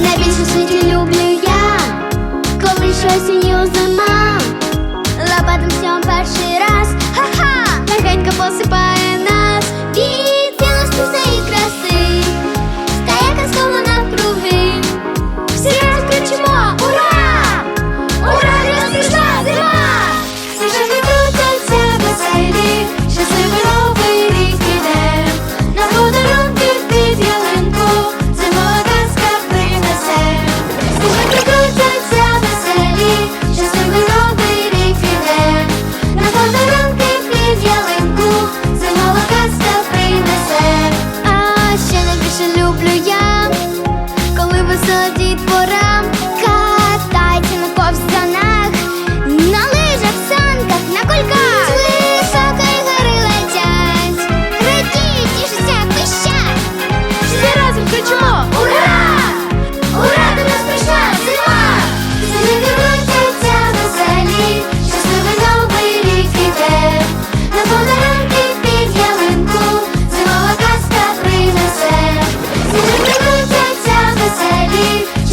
Найбільше світі люблю я, коли щось і зима. молоді пора. be